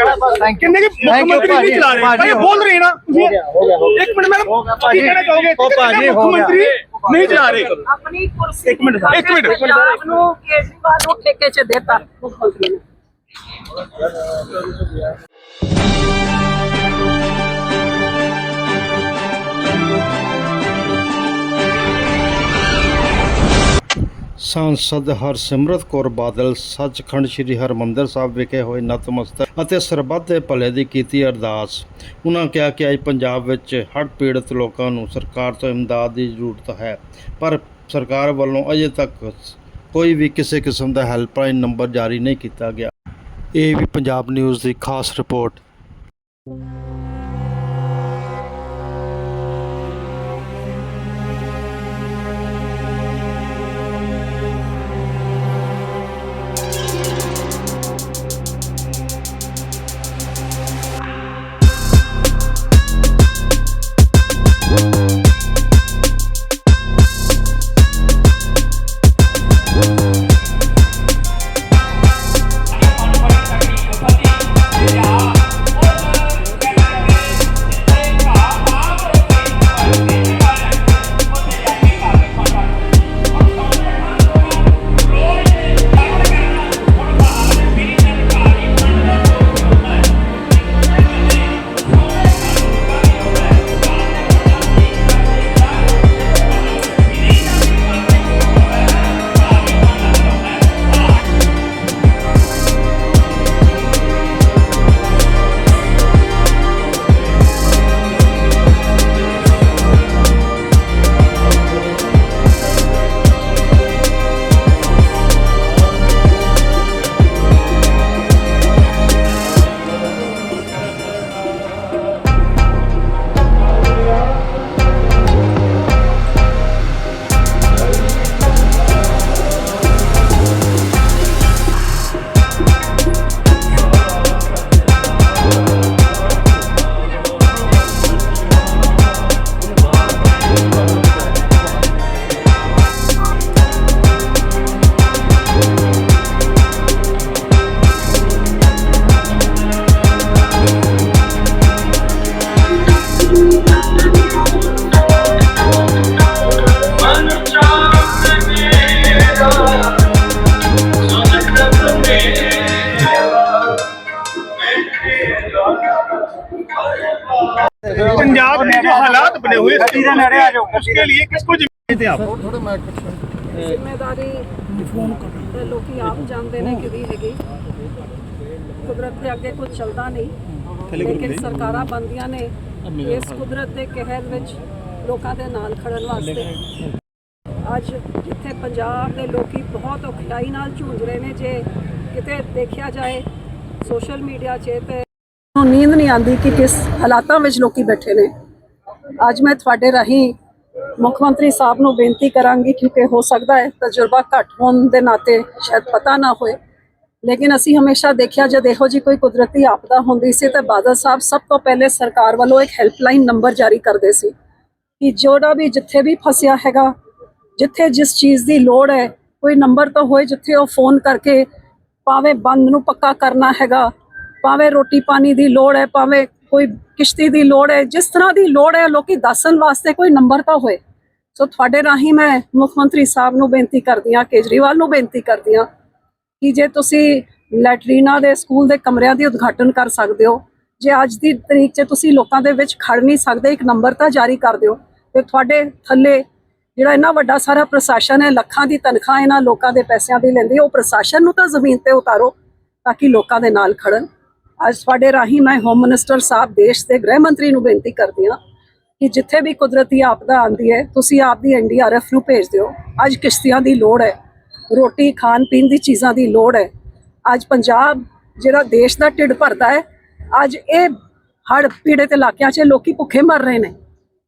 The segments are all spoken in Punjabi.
You. ਕਿੰਨੇ ਕਿ ਮੁੱਖ ਮੰਤਰੀ ਨਹੀਂ ਚਲਾ ਰਹੇ ਭਾਈ ਬੋਲ ਰਹੇ ਨਾ ਤੁਸੀਂ। ਇੱਕ ਮਿੰਟ ਮੈਂ ਹੋ ਗਿਆ, ਕੀ ਭਾਜੀ। ਕਹਿਣਾ ਚਾਹੋਗੇ ਉਹ ਭਾਜੀ, ਮੁੱਖ। ਮੰਤਰੀ ਨਹੀਂ ਚਲਾ ਰਹੇ ਆਪਣੀ ਕੁਰਸੀ ਇੱਕ ਮਿੰਟ ਸਰ, ਇੱਕ ਮਿੰਟ, ਇੱਕ ਮਿੰਟ ਸਰ, ਇੱਕ ਪੰਜਾਬ ਨੂੰ ਕੇਜਰੀਵਾਲ ਨੂੰ ਠੇਕੇ 'ਚ ਦੇਤਾ ਮੁੱਖ ਮੰਤਰੀ ਨੇ ਸਾਂਸਦ ਹਰਸਿਮਰਤ ਕੌਰ ਬਾਦਲ ਸੱਚਖੰਡ ਸ੍ਰੀ ਹਰਮੰਦਰ ਸਾਹਿਬ ਵਿਖੇ ਹੋਏ ਨਤਮਸਤਕ ਅਤੇ ਸਰਬੱਤ ਦੇ ਭਲੇ ਦੀ ਕੀਤੀ ਅਰਦਾਸ। ਉਹਨਾਂ ਕਿਹਾ ਕਿ ਅੱਜ ਪੰਜਾਬ ਵਿੱਚ ਹੜ੍ਹ ਪੀੜਤ ਲੋਕਾਂ ਨੂੰ ਸਰਕਾਰ ਤੋਂ ਇਮਦਾਦ ਦੀ ਜ਼ਰੂਰਤ ਹੈ, ਪਰ ਸਰਕਾਰ ਵੱਲੋਂ ਅਜੇ ਤੱਕ ਕੋਈ ਵੀ ਕਿਸੇ ਕਿਸਮ ਦਾ ਹੈਲਪਲਾਈਨ ਨੰਬਰ ਜਾਰੀ ਨਹੀਂ ਕੀਤਾ ਗਿਆ। ਇਹ ਵੀ ਪੰਜਾਬ ਨਿਊਜ਼ ਦੀ ਖਾਸ ਰਿਪੋਰਟ। पंजाब के जो हालात बने हुए हैं गड्डी दे नेड़े आ जाओ, गड्डी उसके लिए किसको जिम्मेदारी थे आप ਜ਼ਿੰਮੇਵਾਰੀ ਤੇ ਲੋਕੀ ਆਪ ਜਾਣਦੇ ਨੇ ਕਿਹਦੀ ਹੈਗੀ ਕੁਦਰਤ ਦੇ ਅੱਗੇ ਕੁਝ ਚੱਲਦਾ ਨਹੀਂ ਲੇਕਿਨ ਸਰਕਾਰਾਂ ਬੰਦੀਆਂ ਨੇ ਇਸ ਕੁਦਰਤ ਦੇ ਕਹਿਰ ਵਿੱਚ ਲੋਕਾਂ ਦੇ ਨਾਲ ਖੜਨ ਵਾਸਤੇ ਅੱਜ ਜਿੱਥੇ ਪੰਜਾਬ ਦੇ ਲੋਕੀ ਬਹੁਤ ਔਖਿਆਈ ਨਾਲ ਝੂੰਝ ਰਹੇ ਨੇ ਜੇ ਕਿਤੇ ਦੇਖਿਆ ਜਾਏ ਸੋਸ਼ਲ ਮੀਡੀਆ 'ਚ ਤੇ ਨੂੰ ਨੀਂਦ ਨਹੀਂ ਆਉਂਦੀ ਕਿ ਕਿਸ ਹਾਲਾਤਾਂ ਵਿੱਚ ਲੋਕੀ ਬੈਠੇ ਨੇ। ਅੱਜ ਮੈਂ ਤੁਹਾਡੇ ਰਾਹੀਂ ਮੁੱਖ ਮੰਤਰੀ ਸਾਹਿਬ ਨੂੰ ਬੇਨਤੀ ਕਰਾਂਗੀ ਕਿਉਂਕਿ ਹੋ ਸਕਦਾ ਹੈ ਤਜਰਬਾ ਘੱਟ ਹੋਣ ਦੇ ਨਾਤੇ ਸ਼ਾਇਦ ਪਤਾ ਨਾ ਹੋਏ। ਲੇਕਿਨ ਅਸੀਂ ਹਮੇਸ਼ਾ ਦੇਖਿਆ ਜਦ ਇਹੋ ਜੀ ਕੋਈ ਕੁਦਰਤੀ ਆਪਦਾ ਹੁੰਦੀ ਸੀ ਤਾਂ ਬਾਦਲ ਸਾਹਿਬ ਸਭ ਤੋਂ ਪਹਿਲੇ ਸਰਕਾਰ ਵੱਲੋਂ ਇੱਕ ਹੈਲਪਲਾਈਨ ਨੰਬਰ ਜਾਰੀ ਕਰਦੇ ਸੀ ਕਿ ਜੋੜਾ ਵੀ ਜਿੱਥੇ ਵੀ ਫਸਿਆ ਹੈਗਾ, ਜਿੱਥੇ ਜਿਸ ਚੀਜ਼ ਦੀ ਲੋੜ ਹੈ, ਕੋਈ ਨੰਬਰ ਤਾਂ ਹੋਏ ਜਿੱਥੇ ਉਹ ਫੋਨ ਕਰਕੇ ਭਾਵੇਂ ਬੰਦ ਨੂੰ ਪੱਕਾ ਕਰਨਾ ਹੈਗਾ ਭਾਵੇਂ ਰੋਟੀ ਪਾਣੀ ਦੀ ਲੋੜ ਹੈ, ਭਾਵੇਂ ਕੋਈ ਕਿਸ਼ਤੀ ਦੀ ਲੋੜ ਹੈ, ਜਿਸ ਤਰ੍ਹਾਂ ਦੀ ਲੋੜ ਹੈ, ਲੋਕੀ ਦੱਸਣ ਵਾਸਤੇ ਕੋਈ ਨੰਬਰ ਤਾਂ ਹੋਏ। ਸੋ ਤੁਹਾਡੇ ਰਾਹੀਂ ਮੈਂ ਮੁੱਖ ਮੰਤਰੀ ਸਾਹਿਬ ਨੂੰ ਬੇਨਤੀ ਕਰਦੀ ਹਾਂ, ਕੇਜਰੀਵਾਲ ਨੂੰ ਬੇਨਤੀ ਕਰਦੀ ਹਾਂ ਕਿ ਜੇ ਤੁਸੀਂ ਲੈਟਰੀਨਾ ਦੇ ਸਕੂਲ ਦੇ ਕਮਰਿਆਂ ਦੀ ਉਦਘਾਟਨ ਕਰ ਸਕਦੇ ਹੋ, ਜੇ ਅੱਜ ਦੀ ਤਰੀਕ 'ਚ ਤੁਸੀਂ ਲੋਕਾਂ ਦੇ ਵਿੱਚ ਖੜ ਨਹੀਂ ਸਕਦੇ, ਇੱਕ ਨੰਬਰ ਤਾਂ ਜਾਰੀ ਕਰ ਦਿਓ। ਤੇ ਤੁਹਾਡੇ ਥੱਲੇ ਜਿਹੜਾ ਇੰਨਾ ਵੱਡਾ ਸਾਰਾ ਪ੍ਰਸ਼ਾਸਨ ਹੈ, ਲੱਖਾਂ ਦੀ ਤਨਖਾਹ ਇਹਨਾਂ ਲੋਕਾਂ ਦੇ ਪੈਸਿਆਂ ਦੀ ਲੈਂਦੀ ਉਹ ਪ੍ਰਸ਼ਾਸਨ ਨੂੰ ਤਾਂ ਜ਼ਮੀਨ ਤੇ ਉਤਾਰੋ, ਤਾਂ ਕਿ ਲੋਕਾਂ ਦੇ ਨਾਲ ਖੜਨ। ਅੱਜ ਤੁਹਾਡੇ ਰਾਹੀਂ ਮੈਂ ਹੋਮ ਮਿਨਿਸਟਰ ਸਾਹਿਬ ਦੇਸ਼ ਦੇ ਗ੍ਰਹਿ ਮੰਤਰੀ ਨੂੰ ਬੇਨਤੀ ਕਰਦੀ ਹਾਂ ਕਿ ਜਿੱਥੇ ਵੀ ਕੁਦਰਤੀ ਆਪਦਾ ਆਉਂਦੀ ਹੈ, ਤੁਸੀਂ ਆਪ ਦੀ ਐਨਡੀਆਰਐਫ ਨੂੰ ਭੇਜ ਦਿਓ। ਅੱਜ ਕਿਸ਼ਤੀਆਂ ਦੀ ਲੋੜ ਹੈ, ਰੋਟੀ, ਖਾਣ ਪੀਣ ਦੀ ਚੀਜ਼ਾਂ ਦੀ ਲੋੜ ਹੈ। ਅੱਜ ਪੰਜਾਬ ਜਿਹੜਾ ਦੇਸ਼ ਦਾ ਢਿੱਡ ਭਰਦਾ ਹੈ, ਅੱਜ ਇਹ ਹੜ੍ਹ ਪੀੜਤ ਇਲਾਕਿਆਂ 'ਚ ਲੋਕੀ ਭੁੱਖੇ ਮਰ ਰਹੇ ਨੇ।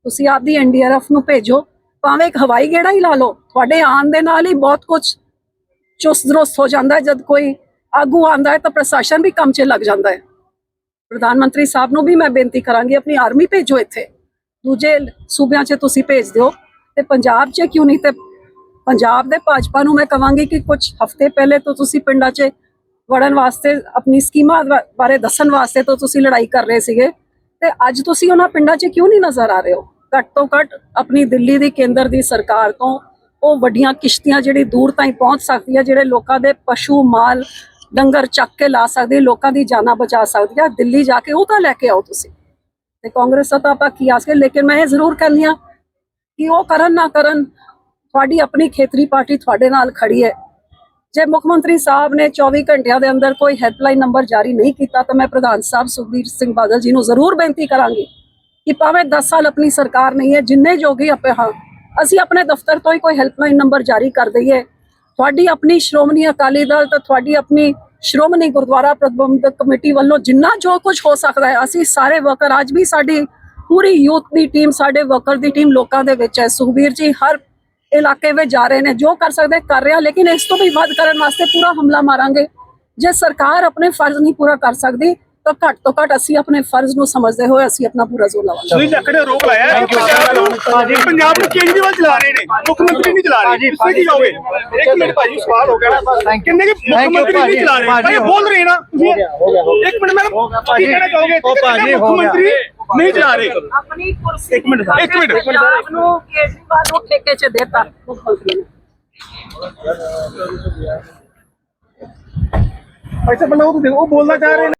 ਤੁਸੀਂ ਆਪਦੀ ਐਨਡੀਆਰਐਫ ਨੂੰ ਭੇਜੋ, ਭਾਵੇਂ ਇੱਕ ਹਵਾਈ ਗੇੜਾ ਹੀ ਲਾ ਲਓ, ਤੁਹਾਡੇ ਆਉਣ ਦੇ ਨਾਲ ਹੀ ਬਹੁਤ ਕੁਝ ਚੁਸਤ ਦਰੁਸਤ ਹੋ ਜਾਂਦਾ ਜਦ ਕੋਈ ਆਗੂ ਆਂਦਾ ਹੈ ਤਾਂ ਪ੍ਰਸ਼ਾਸਨ ਵੀ ਕੰਮ 'ਚ ਲੱਗ ਜਾਂਦਾ ਹੈ। ਪ੍ਰਧਾਨ ਮੰਤਰੀ ਸਾਹਿਬ ਨੂੰ ਵੀ ਮੈਂ ਬੇਨਤੀ ਕਰਾਂਗੀ, ਆਪਣੀ ਆਰਮੀ ਭੇਜੋ ਇੱਥੇ। ਦੂਜੇ ਸੂਬਿਆਂ 'ਚ ਤੁਸੀਂ ਭੇਜ ਦਿਓ। ਤੇ ਪੰਜਾਬ 'ਚ ਕਿਉਂ ਨਹੀਂ ਤੇ ਪੰਜਾਬ ਦੇ ਭਾਜਪਾ ਨੂੰ ਮੈਂ ਕਵਾਂਗੀ ਕਿ ਕੁਝ ਹਫ਼ਤੇ ਪਹਿਲੇ ਤੋਂ ਤੁਸੀਂ ਪਿੰਡਾਂ 'ਚ ਵੜਨ ਵਾਸਤੇ, ਆਪਣੀ ਸਕੀਮਾਂ ਬਾਰੇ ਦੱਸਣ ਵਾਸਤੇ ਤੋਂ ਤੁਸੀਂ ਲੜਾਈ ਕਰ ਰਹੇ ਸੀਗੇ। ਤੇ ਅੱਜ ਤੁਸੀਂ ਉਹਨਾਂ ਪਿੰਡਾਂ 'ਚ ਕਿਉਂ ਨਹੀਂ ਨਜ਼ਰ ਆ ਰਹੇ ਹੋ? ਘੱਟ ਤੋਂ ਘੱਟ ਆਪਣੀ ਦਿੱਲੀ ਦੀ ਕੇਂਦਰ ਦੀ ਸਰਕਾਰ ਤੋਂ ਉਹ ਵੱਡੀਆਂ ਕਿਸ਼ਤੀਆਂ ਜਿਹੜੀ ਦੂਰ ਤਾਈਂ ਪਹੁੰਚ ਸਕਦੀ ਹੈ, ਜਿਹੜੇ ਲੋਕਾਂ ਦੇ ਪਸ਼ੂ ਮਾਲ ਡੰਗਰ ਚੱਕ ਕੇ ਲਾ ਸਕਦੇ, ਲੋਕਾਂ ਦੀ ਜਾਨਾਂ ਬਚਾ ਸਕਦੀ ਹੈ ਦਿੱਲੀ ਜਾ ਕੇ ਉਹ ਤਾਂ ਲੈ ਕੇ ਆਓ ਤੁਸੀਂ। ਤੇ ਕਾਂਗਰਸ ਦਾ ਤਾਂ ਆਪਾਂ ਕੀ ਆਸ ਕੇ ਲੇਕਿਨ ਮੈਂ ਇਹ ਜ਼ਰੂਰ ਕਹਿੰਦੀ ਹਾਂ ਕਿ ਉਹ ਕਰਨ ਨਾ ਕਰਨ, ਤੁਹਾਡੀ ਆਪਣੀ ਖੇਤਰੀ ਪਾਰਟੀ ਤੁਹਾਡੇ ਨਾਲ ਖੜੀ ਹੈ। ਜੇ ਮੁੱਖ ਮੰਤਰੀ ਸਾਹਿਬ ਨੇ 24 ਘੰਟਿਆਂ ਦੇ ਅੰਦਰ ਕੋਈ ਹੈਲਪਲਾਈਨ ਨੰਬਰ ਜਾਰੀ ਨਹੀਂ ਕੀਤਾ, ਤਾਂ ਮੈਂ ਪ੍ਰਧਾਨ ਸਾਹਿਬ ਸੁਖਬੀਰ ਸਿੰਘ ਬਾਦਲ ਜੀ ਨੂੰ ਜ਼ਰੂਰ ਬੇਨਤੀ ਕਰਾਂਗੀ ਕਿ ਭਾਵੇਂ 10 ਸਾਲ ਆਪਣੀ ਸਰਕਾਰ ਨਹੀਂ ਹੈ, ਜਿੰਨੇ ਜੋਗੀ ਆਪੇ ਹਾਂ, ਅਸੀਂ ਆਪਣੇ ਦਫ਼ਤਰ ਤੋਂ ਹੀ ਕੋਈ ਹੈਲਪਲਾਈਨ ਨੰਬਰ ਜਾਰੀ ਕਰ ਦਈਏ। ਤੁਹਾਡੀ ਆਪਣੀ ਸ਼੍ਰੋਮਣੀ ਅਕਾਲੀ ਦਲ ਤੇ ਤੁਹਾਡੀ ਆਪਣੀ ਸ਼੍ਰੋਮਣੀ ਗੁਰਦੁਆਰਾ ਪ੍ਰਬੰਧਕ ਕਮੇਟੀ ਵੱਲੋਂ ਜਿੰਨਾ ਜੋ ਕੁਝ ਹੋ ਸਕਦਾ ਹੈ, ਅਸੀਂ ਸਾਰੇ ਵਰਕਰ ਅੱਜ ਵੀ ਸਾਡੀ ਪੂਰੀ ਯੂਥ ਦੀ ਟੀਮ, ਸਾਡੇ ਵਰਕਰ ਦੀ ਟੀਮ ਲੋਕਾਂ ਦੇ ਵਿੱਚ ਹੈ। ਸੁਖਬੀਰ ਜੀ, ਹਰ ਇਲਾਕੇ ਵਿੱਚ ਜਾ ਰਹੇ ਨੇ, ਜੋ ਕਰ ਸਕਦੇ ਕਰ ਰਿਹਾ, ਲੇਕਿਨ ਇਸ ਤੋਂ ਵੀ ਵੱਧ ਕਰਨ ਵਾਸਤੇ ਪੂਰਾ ਹਮਲਾ ਮਾਰਾਂਗੇ। ਜੇ ਸਰਕਾਰ ਆਪਣੇ ਫਰਜ਼ ਨਹੀਂ ਪੂਰਾ ਕਰ ਸਕਦੀ ਤਾਂ ਘੱਟ ਤੋਂ ਘੱਟ ਅਸੀਂ ਆਪਣੇ ਫਰਜ਼ ਨੂੰ ਸਮਝਦੇ ਹੋਏ ਅਸੀਂ ਆਪਣਾ ਪੂਰਾ ਜ਼ੋਰ ਲਾਵਾਂਗੇ। ਤੁਸੀਂ ਲੱਕੜੇ ਰੋਕ ਲਾਇਆ ਹੈ ਪੰਜਾਬ ਨੂੰ ਪੰਜਾਬ ਨੂੰ ਕੇਜਰੀਵਾਲ ਚਲਾ ਰਹੇ ਨੇ। ਮੁੱਖ ਮੰਤਰੀ ਨਹੀਂ ਚਲਾ ਰਹੇ। ਤੁਸੀਂ ਕੀ ਜਾਓਗੇ? ਇੱਕ ਮਿੰਟ ਭਾਜੀ ਸਵਾਲ ਹੋ ਗਿਆ ਕਿੰਨੇ ਕਿ ਮੁੱਖ ਮੰਤਰੀ ਨਹੀਂ ਚਲਾ ਰਹੇ? ਭਾਈ ਬੋਲ ਰਹੇ ਨਾ। ਤੁਸੀਂ ਇੱਕ ਮਿੰਟ ਮੈਡਮ ਕੀ ਕਹਿਣਾ ਚਾਹੋਗੇ ਮੁੱਖ ਮੰਤਰੀ ਨਹੀਂ ਚਲਾ ਰਹੇ? ਆਪਣੀ ਕੁਰਸੀ ਇੱਕ ਮਿੰਟ, ਇੱਕ ਮਿੰਟ, ਪੰਜਾਬ ਨੂੰ ਕੇਜਰੀਵਾਲ ਨੂੰ ਠੇਕੇ 'ਚ ਦੇਤਾ। ਮੁੱਖ ਮੰਤਰੀ ਨੇ ਭਾਈ ਸਾਹਿਬ ਪਹਿਲਾਂ ਉਹ ਬੋਲਣਾ ਚਾਹ ਰਹੇ ਨੇ।